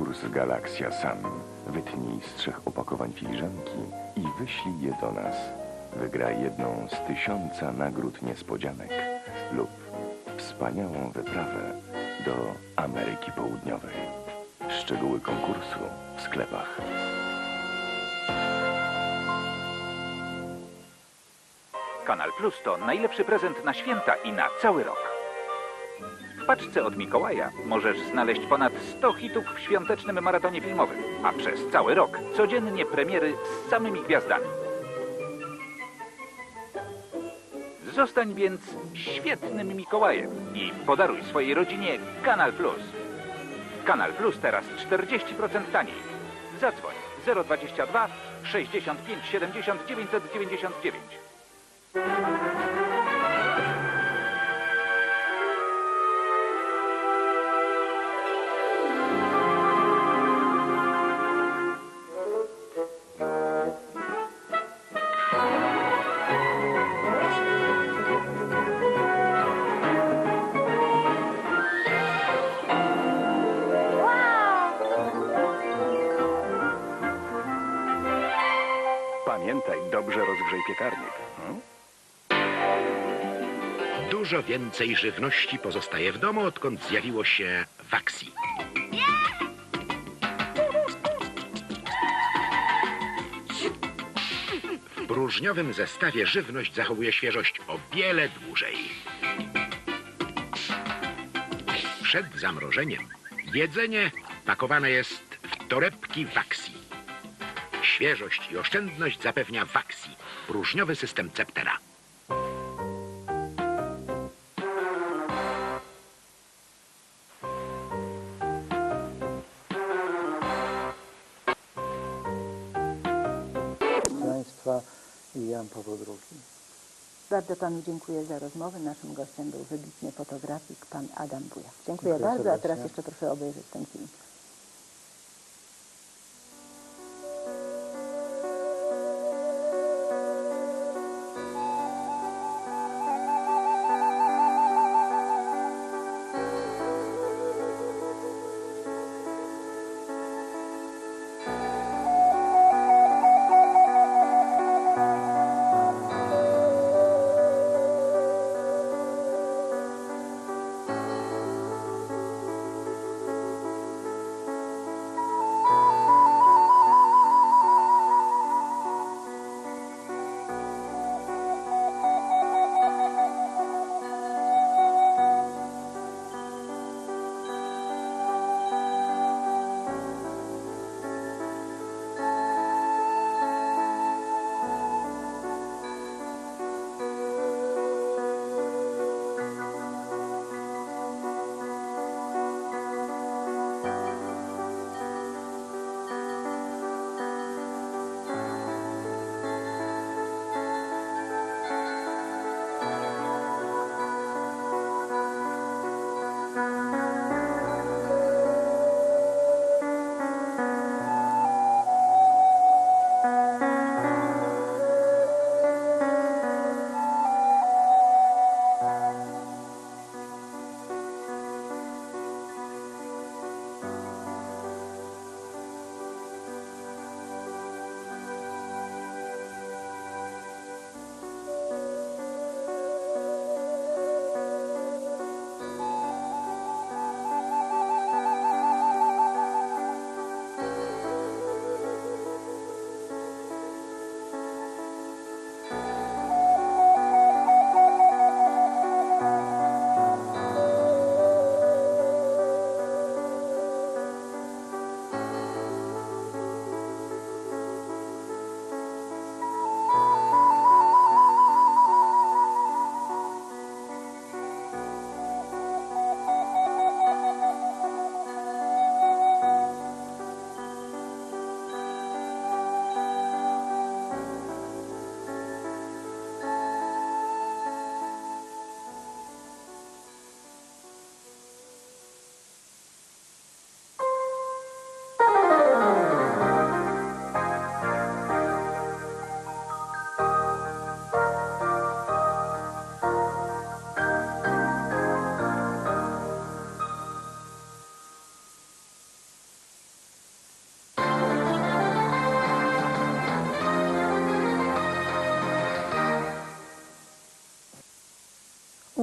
konkurs Galaxia Sun. Wytnij z trzech opakowań filiżanki i wyślij je do nas. Wygraj jedną z tysiąca nagród niespodzianek lub wspaniałą wyprawę do Ameryki Południowej. Szczegóły konkursu w sklepach. Kanal Plus to najlepszy prezent na święta i na cały rok. Paczce od Mikołaja możesz znaleźć ponad 100 hitów w świątecznym maratonie filmowym, a przez cały rok codziennie premiery z samymi gwiazdami. Zostań więc świetnym Mikołajem i podaruj swojej rodzinie Kanal Plus. Kanal Plus teraz 40% taniej. Zadzwoń 022 65 70 999. dobrze rozgrzej piekarnik. Dużo więcej żywności pozostaje w domu, odkąd zjawiło się Waxi. W próżniowym zestawie żywność zachowuje świeżość o wiele dłużej. Przed zamrożeniem jedzenie pakowane jest w torebki Waxi. Świeżość i oszczędność zapewnia Waxi, próżniowy system Ceptera. Państwa i Jan Paweł II. Bardzo panu dziękuję za rozmowę. Naszym gościem był wybitny fotografik pan Adam Buja. Dziękuję, Dziękuję bardzo, a teraz serdecznie. jeszcze proszę obejrzeć ten film.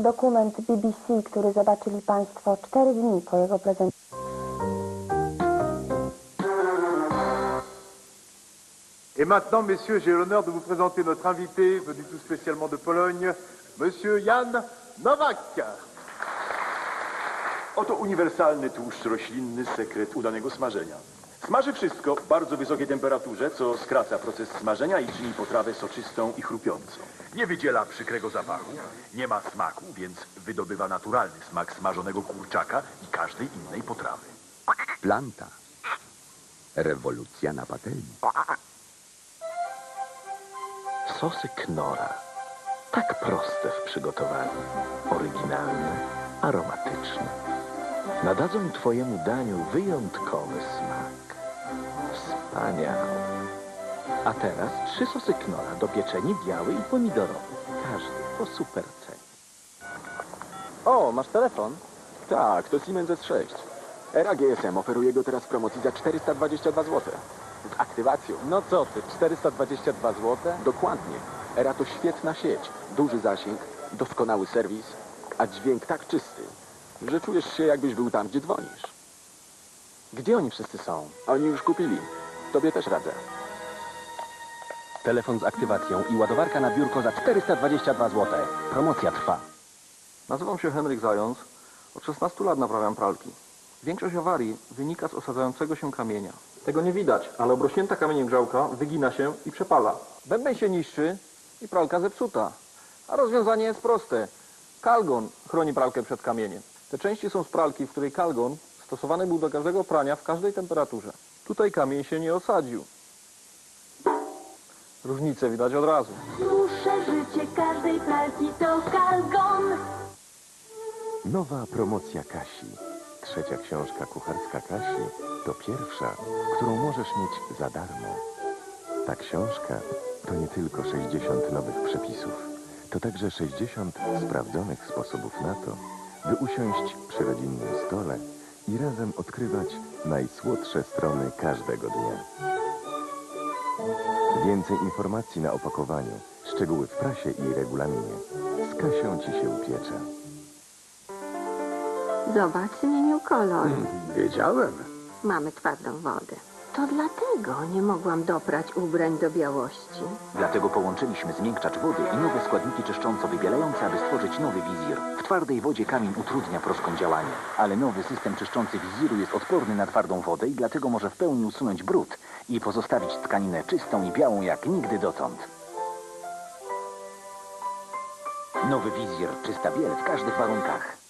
Dokument BBC, który zobaczyli Państwo cztery dni po jego prezentacji. Et maintenant, messieurs, j'ai l'honneur de vous présenter notre invité, venu tout spécialement de Pologne, monsieur Jan Nowak. Oto uniwersalny tłuszcz roślinny, sekret udanego smażenia. Smaży wszystko w bardzo wysokiej temperaturze, co skraca proces smażenia i czyni potrawę soczystą i chrupiącą. Nie wydziela przykrego zapachu, nie ma smaku, więc wydobywa naturalny smak smażonego kurczaka i każdej innej potrawy. Planta. Rewolucja na patelni. Sosy knora. Tak proste w przygotowaniu. Oryginalne, aromatyczne. Nadadzą Twojemu daniu wyjątkowy smak. A teraz trzy sosy knora do pieczeni biały i pomidorowy. Każdy po super cenie. O, masz telefon? Tak, to Siemens S6. Era GSM oferuje go teraz w promocji za 422 zł. Z aktywacją. No co ty, 422 zł? Dokładnie. Era to świetna sieć. Duży zasięg, doskonały serwis, a dźwięk tak czysty, że czujesz się jakbyś był tam, gdzie dzwonisz. Gdzie oni wszyscy są? Oni już kupili. Tobie też radzę. Telefon z aktywacją i ładowarka na biurko za 422 zł. Promocja trwa. Nazywam się Henryk Zając. Od 16 lat naprawiam pralki. Większość awarii wynika z osadzającego się kamienia. Tego nie widać, ale obrośnięta kamieniem grzałka wygina się i przepala. Bęben się niszczy i pralka zepsuta. A rozwiązanie jest proste. Kalgon chroni pralkę przed kamieniem. Te części są z pralki, w której kalgon stosowany był do każdego prania w każdej temperaturze. Tutaj kamień się nie osadził. Różnicę widać od razu. Dłuższe życie każdej pralki to Kalgon. Nowa promocja Kasi. Trzecia książka kucharska Kasi to pierwsza, którą możesz mieć za darmo. Ta książka to nie tylko 60 nowych przepisów, to także 60 sprawdzonych sposobów na to, by usiąść przy rodzinnym stole i razem odkrywać najsłodsze strony każdego dnia. Więcej informacji na opakowaniu, szczegóły w prasie i regulaminie. Z Kasią Ci się upiecze. Zobacz, zmienił kolor. Wiedziałem. Mamy twardą wodę. To dlatego nie mogłam doprać ubrań do białości. Dlatego połączyliśmy zmiękczacz wody i nowe składniki czyszcząco-wybielające, aby stworzyć nowy wizir. W twardej wodzie kamień utrudnia proskom działanie, ale nowy system czyszczący wiziru jest odporny na twardą wodę i dlatego może w pełni usunąć brud i pozostawić tkaninę czystą i białą jak nigdy dotąd. Nowy wizir, czysta biel w każdych warunkach.